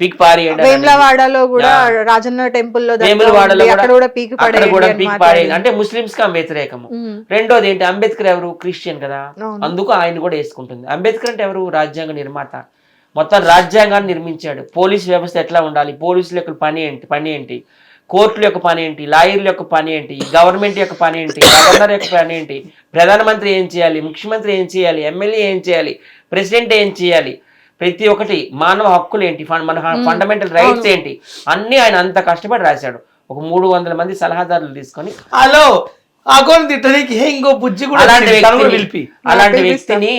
Peak పారేయండి అని వేములవాడలో కూడా. రాజన్న టెంపుల్లో వేములవాడలో. కూడా- పీకి కూడా. పారేయండి. అంటే ముస్లిమ్స్కి వ్యతిరేకము రెండోది ఏంటి అంబేద్కర్ ఎవరు? క్రిస్టియన్ కదా. అందుకు ఆయన కూడా వేసుకుంటుంది. అంబేద్కర్ అంటే ఎవరు? రాజ్యాంగ నిర్మాత. మొత్తం రాజ్యాంగాన్ని నిర్మించాడు. పోలీస్ వ్యవస్థ ఎట్లా ఉండాలి? పోలీసుల యొక్క పని ఏంటి? పని ఏంటి? కోర్టుల యొక్క పని ఏంటి? లాయర్ల యొక్క పని ఏంటి? గవర్నమెంట్ యొక్క పని ఏంటి? గవర్నర్ యొక్క పని ఏంటి? ప్రధానమంత్రి ఏం చేయాలి? ముఖ్యమంత్రి ఏం చేయాలి? ఎమ్మెల్యే ఏం చేయాలి? ప్రెసిడెంట్ ఏం చేయాలి? ప్రతి ఒక్కటి మానవ హక్కులు ఏంటి? మన ఫండమెంటల్ రైట్స్ ఏంటి? అన్ని ఆయన అంత కష్టపడి రాశాడు. ఒక మూడు వందల మంది సలహాదారులు తీసుకొని హలో తిట్టడానికి ఇంకో బుజ్జి కూడా అలాంటి వ్యక్తిని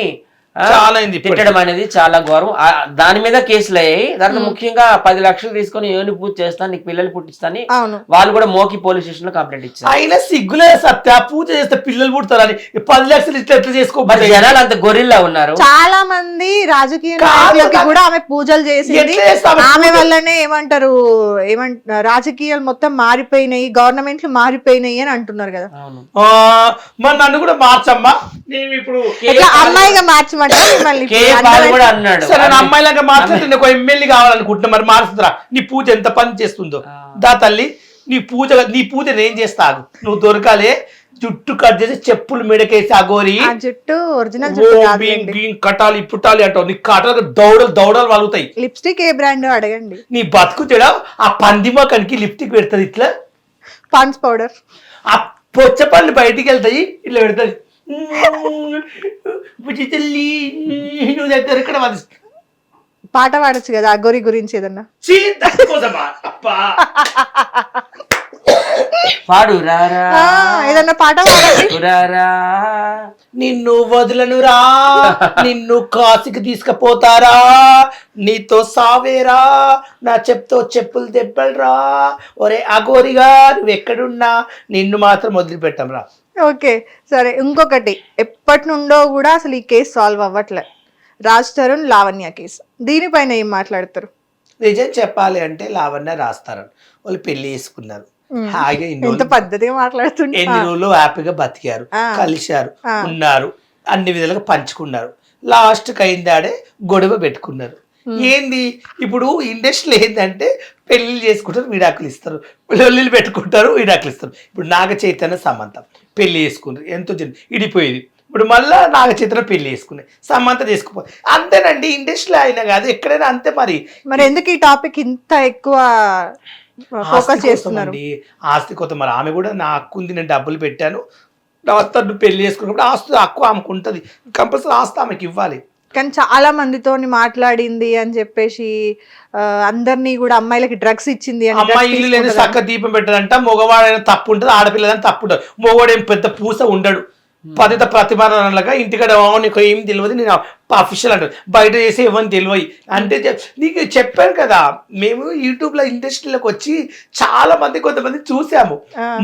చాలా అయింది. తిట్టడం అనేది చాలా ఘోరం. ఆ, దాని మీద కేసులు అయ్యాయి దాంట్లో ముఖ్యంగా పది లక్షలు తీసుకొని ఏమి పూజ చేస్తాను నీకు పిల్లలు పుట్టిస్తాని అవును. వాళ్ళు కూడా మోకి పోలీస్ స్టేషన్లో కంప్లైంట్ ఇచ్చారు. అయినా సిగ్గులే సత్య పూజ చేస్తే పిల్లలు పుడతారని. ఈ పది లక్షలు ఇట్లా ఎట్లా చేసుకోబోతుంది జనాలు అంత గొరిల్లా ఉన్నారు. చాలా మంది రాజకీయ. కూడా ఆమె పూజలు చేసింది. చేస్తావు? ఆమె వల్లనే ఏమంటారు ఏమంట రాజకీయాలు మొత్తం మారిపోయినాయి గవర్నమెంట్లు మారిపోయినాయి అని అంటున్నారు కదా. అవును. ఆ, మరి నన్ను కూడా మార్చమ్మా. నేను ఇప్పుడు అమ్మాయిగా మిమ్మల్ని సరే అమ్మాయిలాగా నీకు ఎమ్మెల్యే కావాలనుకుంటున్నా మరి మారుస్తుందిరా. నీ పూజ ఎంత పని చేస్తుందో. దా తల్లి నీ పూజ నీ పూజ నేను చేస్తాను నువ్వు దొరకాలే జుట్టు కట్ చేసి చెప్పులు మెడకేసి అగోరి ఆ జుట్టు ఒరిజినల్ కటాలి పుట్టాలి అంటావు. నీ కటాలు దౌడలు దౌడలు వాలుగుతాయి. లిప్స్టిక్ ఏ బ్రాండ్ అడగండి. నీ బతుకు చెడ ఆ పంది మొక్కనికి లిప్టిక్ పెడుతుంది ఇట్లా? Pond's powder. ఆ పొచ్చ పళ్ళు బయటికి వెళ్తాయి ఇట్లా పెడుతుంది. బుజ్జి తల్లి నువ్వు దగ్గర ఇక్కడ పాట పాడొచ్చు కదా అగోరి గురించి ఏదన్నా. పాడు ఏదన్నా పాట నిన్ను వదలనురా నిన్ను కాశీకి తీసుకుపోతారా? నీతో సావేరా? నా చెప్తో చెప్పులు దెబ్బలరా ఒరే అగోరిగా నువ్వు ఎక్కడున్నా? నిన్ను మాత్రం వదిలిపెట్టంరా ఓకే సరే. ఇంకొకటి ఎప్పటి నుండో కూడా అసలు ఈ కేసు సాల్వ్ అవ్వట్లే. రాజ్ తరుణ్ లావణ్య కేసు. దీనిపైన ఏం మాట్లాడతారు? నిజం చెప్పాలి అంటే లావణ్య రాస్తారు వాళ్ళు పెళ్ళి చేసుకున్నారు. హాయిగా ఇన్ని ఎంత రోజులు- పద్ధతిగా మాట్లాడుతుంటే ఎన్ని రోజులు హ్యాపీగా బతికారు. కలిశారు. ఉన్నారు అన్ని విధాలుగా పంచుకున్నారు. లాస్ట్ అయిందాడే గొడవ పెట్టుకున్నారు. ఏంది? ఇప్పుడు ఇండస్ట్రీలో ఏంటంటే పెళ్ళిళ్ళు చేసుకుంటారు విడాకులు ఇస్తారు. పెళ్ళిళ్ళు పెట్టుకుంటారు విడాకులు ఇస్తారు. ఇప్పుడు నాగ చైతన్య సమంత. పెళ్ళి చేసుకున్నారు. ఎంతో జన్ ఇడిపోయేది. ఇప్పుడు మళ్ళా నాగ చైతన్య పెళ్ళి చేసుకున్నాయి. సమంత చేసుకుపో అంతేనండి ఇండస్ట్రీలో అయినా కాదు ఎక్కడైనా అంతే మరి. మరి ఎందుకు ఈ టాపిక్ ఇంత ఎక్కువ ఫోకస్ చేస్తున్నారు? అండి. ఆస్తి కోసం మరి ఆమె కూడా నా హక్కు ఉంది నేను డబ్బులు పెట్టాను. తర్వాత పెళ్ళి చేసుకున్నప్పుడు ఆస్తి హక్కు ఆమెకు ఉంటుంది. కంపల్సరీ ఆస్తి ఆమెకి ఇవ్వాలి. కానీ చాలా మందితో మాట్లాడింది అని చెప్పేసి ఆ, అందరినీ కూడా అమ్మాయిలకి డ్రగ్స్ ఇచ్చింది అని అమ్మాయి drugs ఇల్లు లేని తీసుకుంటుందని. చక్క దీపం పెట్టదంట మగవాడైనా తప్పు ఉంటుంది ఆడపిల్లదని తప్పు ఉంటుంది మగవాడేం పెద్ద పూస ఉండడు. పతిత ప్రతిమరణలుగా ఇంటికాడ "ఓ, నీకు ఏం తెలియదు నేను అఫీషియల్ అంటారు బయట చేసి ఇవ్వని తెలియదు అంటే నీకు చెప్పాను కదా మేము యూట్యూబ్లో ఇండస్ట్రీలోకి వచ్చి చాలా మంది కొంతమంది చూసాము.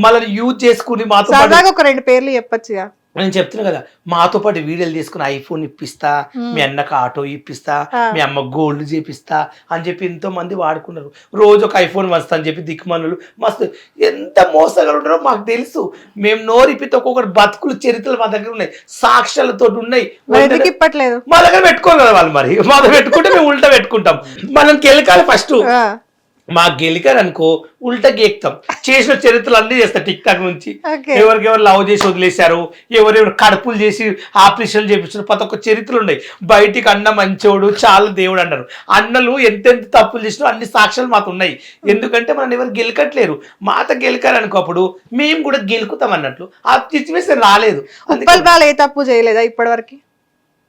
మళ్ళీ యూజ్ చేసుకుని మాతో పాటు సరదాగా ఒక రెండు పేర్లు చెప్పొచ్చుగా. నేను చెప్తున్నా కదా మాతో పాటు వీడియోలు తీసుకుని ఐఫోన్ ఇప్పిస్తా మీ అన్నకు ఆటో ఇప్పిస్తా. మీ అమ్మ గోల్డ్ చేపిస్తా అని చెప్పి ఎంతో మంది వాడుకున్నారు. రోజు ఒక ఐఫోన్ వస్తా అని చెప్పి దిక్కుమనులు మస్తు ఎంత మోసగాడు ఉన్నారో మాకు తెలుసు. మేము నోరిపితే ఒక్కొక్కటి బతుకులు చరిత్రలు మా దగ్గర ఉన్నాయి. సాక్ష్యాలతో ఉన్నాయి. మా దగ్గర పెట్టుకోరు కదా వాళ్ళు మరి? మా దగ్గర పెట్టుకుంటే మేము ఉల్టా పెట్టుకుంటాం. మనం గెలకాలి ఫస్ట్ ఆ, మా గెలికారు అనుకో ఉల్టా గీక్తాం. చేసిన చరిత్రలు అన్ని చేస్తా టిక్ టాక్ నుంచి. ఎవరికెవరు లవ్ చేసి వదిలేశారు ఎవరెవరు కడుపులు చేసి ఆపరేషన్లు చేపించారు ప్రతి ఒక్క చరిత్రలు ఉన్నాయి. బయటికి అన్న మంచోడు చాలా దేవుడు అన్నారు. అన్నలు ఎంతెంత తప్పులు చేసినా అన్ని సాక్ష్యాలు మాకు ఉన్నాయి. ఎందుకంటే మనం ఎవరు గెలకట్లేరు. మాత గెలికారు అనుకో అప్పుడు మేము కూడా గెలుకుతాం అన్నట్లు. ఆ సిచ్యువేషన్ రాలేదు. ఏ తప్పు చేయలేదా ఇప్పటివరకు?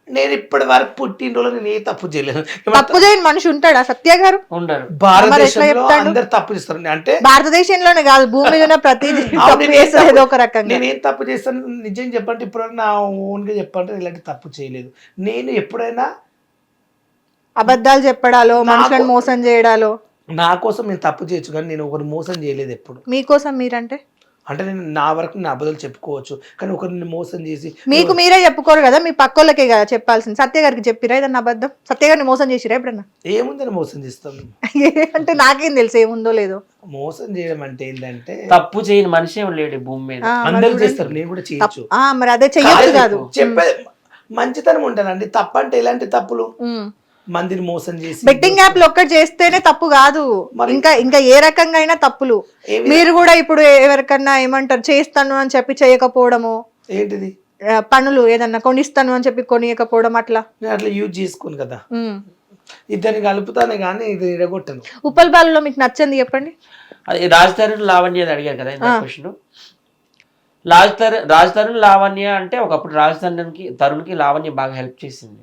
నేను ఇప్పటి వరకు పుట్టినరోజు నేను ఏ తప్పు చేయలేదు. తప్పు చేయని మనిషి ఉంటాడా సత్య గారు? ఉండరు భారతదేశంలో? అందరు తప్పు చేస్తారు. అంటే భారతదేశంలోనే కాదు భూమి మీద ఉన్న ప్రతి అవును, తప్పు నేను ఏం తప్పు- ఏదో ఒక రకంగా. నేనేం తప్పు చేస్తాను? నిజం చెప్పంటే ఇప్పుడు నా ఓన్గా చెప్పంటే ఇలాంటి తప్పు చేయలేదు. నేను ఎప్పుడైనా అబద్ధాలు చెప్పడాలో మనుషులను మోసం చేయడాలో? నా కోసం నేను తప్పు చేయొచ్చు కానీ నేను ఒకరిని మోసం చేయలేదు ఎప్పుడు. మీకోసం మీరంటే? అంటే నేను నా వరకు నేను అబద్ధాలు చెప్పుకోవచ్చు. కానీ ఒకరిని మోసం చేసి మీకు మీరే చెప్పుకోరు కదా మీ పక్కోళ్ళకే కదా చెప్పాల్సింది. సత్య గారికి చెప్పిరా ఏదన్నా అబద్ధం? సత్య గారిని మోసం చేసిరా ఎప్పుడన్నా? ఏముందని మోసం చేస్తాం. అంటే నాకేం తెలుసు ఏముందో లేదో? మోసం చేయడం అంటే ఏంటంటే తప్పు చేయని మనిషి ఏం లేడు ఈ భూమి మీద. అందరూ. చేస్తారు నేను కూడా చేయొచ్చు. మరి అదే చెయ్యొచ్చు కాదు చెప్పే మంచితనం ఉండాలండి తప్పు అంటే ఎలాంటి తప్పులు. మందిని మోసం చేసి బెట్టింగ్ యాప్లు ఒక్కటి చేస్తేనే తప్పు కాదు. ఇంకా ఇంకా ఏ రకంగా అయినా తప్పులు. మీరు కూడా ఇప్పుడు ఎవరికన్నా ఏమంటారు చేస్తాను అని చెప్పి చేయకపోవడము. ఏంటిది? పనులు ఏదన్నా కొనిస్తాను అని చెప్పి కొనియకపోవడం అట్లా? నేను అట్లా యూజ్ చేసుకోను కదా. ఇద్దరిని కలుపుతానే కానీ ఇది ఇడగొట్టను. ఉప్పల్ బాలులో మీకు నచ్చింది చెప్పండి. అది రాజ్ తరుణ్ లావణ్య అని అడిగారు కదా ఇంత క్వశ్చన్. రాజ్ తరుణ్ రాజ్ తరుణ్ లావణ్య అంటే ఒకప్పుడు రాజ్ తరుణ్కి తరుణ్కి లావణ్య బాగా హెల్ప్ చేసింది.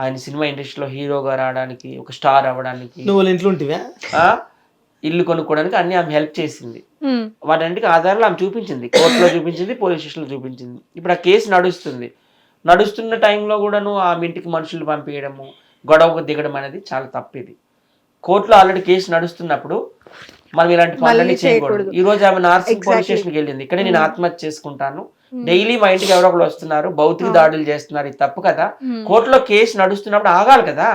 ఆయన సినిమా ఇండస్ట్రీలో హీరోగా రావడానికి ఒక స్టార్ అవ్వడానికి. నువ్వు వాళ్ళ ఇంట్లో ఉంటివా? ఆ, ఇల్లు కొనుక్కోవడానికి అన్ని ఆమె హెల్ప్ చేసింది. వాటన్నిటికి ఆధారాలు ఆమె చూపించింది. కోర్టులో చూపించింది పోలీస్ స్టేషన్లో చూపించింది. ఇప్పుడు ఆ కేసు నడుస్తుంది. నడుస్తున్న టైంలో కూడాను ఆమె ఇంటికి మనుషులు పంపించడము గొడవకు దిగడం అనేది చాలా తప్పిది. కోర్టులో ఆల్రెడీ కేసు నడుస్తున్నప్పుడు మనం ఇలాంటి పనులన్నీ చేయకూడదు. ఈ రోజు ఆమె నార్సింగ్ పోలీస్ స్టేషన్కి వెళ్ళింది. ఇక్కడ నేను ఆత్మహత్య చేసుకుంటాను. డైలీ మా ఇంటికి ఎవరో ఒకరు వస్తున్నారు భౌతిక దాడులు చేస్తున్నారు ఇది తప్పు కదా. కోర్టులో కేసు నడుస్తున్నప్పుడు ఆగాలి కదా.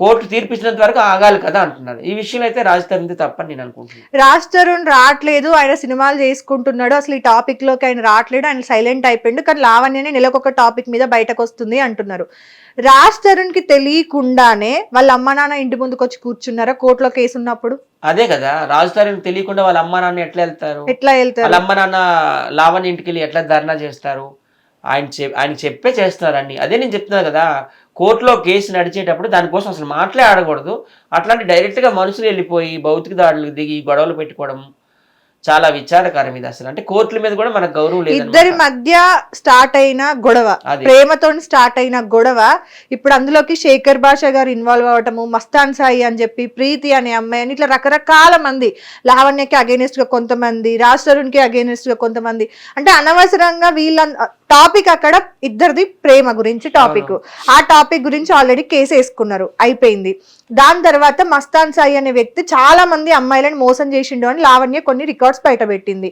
కోర్టు తీర్పిచ్చినంత వరకు ఆగాలి కదా అంటున్నారు ఈ విషయంలో అయితే రాజధాని తప్పని నేను అనుకుంటున్నాను. రాజ్ తరుణ్ రావట్లేదు ఆయన సినిమాలు చేసుకుంటున్నాడు. అసలు ఈ టాపిక్లోకి ఆయన రావట్లేడు ఆయన సైలెంట్ అయిపోయిండు. కానీ లావణ్యనే నెలకొక టాపిక్ మీద బయటకు వస్తుంది అంటున్నారు. రాజ్ తరుణ్కి తెలియకుండానే వాళ్ళ అమ్మ నాన్న ఇంటి ముందుకు వచ్చి కూర్చున్నారా? కోర్టులో కేసు ఉన్నప్పుడు? అదే కదా రాజధాని తెలియకుండా వాళ్ళ అమ్మ నాన్న ఎట్లా వెళ్తారు? ఎట్లా వెళ్తారు? వాళ్ళ అమ్మ నాన్న లావణ్య ఇంటికి వెళ్ళి ఎట్లా ధర్నా చేస్తారు? ఆయన చె ఆయన చెప్పే చేస్తున్నారండి. అదే నేను చెప్తున్నా కదా కోర్టులో కేసు నడిచేటప్పుడు దానికోసం అసలు మాటలే ఆడకూడదు. అట్లాంటి డైరెక్ట్గా మనుషులు వెళ్ళిపోయి భౌతిక దాడులు దిగి గొడవలు పెట్టుకోవడం చాలా విచారకరం ఇది అసలు. అంటే కోర్టుల మీద కూడా మనకు గౌరవం ఇద్దరి లేదు మధ్య స్టార్ట్ అయిన గొడవ. ప్రేమతో స్టార్ట్ అయిన గొడవ ఇప్పుడు అందులోకి శేఖర్ భాష గారు ఇన్వాల్వ్ అవటము మస్తాన్ సాయి అని చెప్పి ప్రీతి అనే అమ్మాయి అని ఇట్లా రకరకాల మంది లావణ్యకి అగేనిస్ట్గా కొంతమంది రాజ్ తరుణ్కి అగేనిస్ట్గా కొంతమంది. అంటే అనవసరంగా వీళ్ళ టాపిక్ అక్కడ ఇద్దరిది ప్రేమ గురించి టాపిక్. ఆ టాపిక్ గురించి ఆల్రెడీ కేసు వేసుకున్నారు. అయిపోయింది. దాని తర్వాత మస్తాన్ సాయి అనే వ్యక్తి చాలా మంది అమ్మాయిలను మోసం చేసిండు అని లావణ్య కొన్ని రికార్డ్స్ బయట పెట్టింది.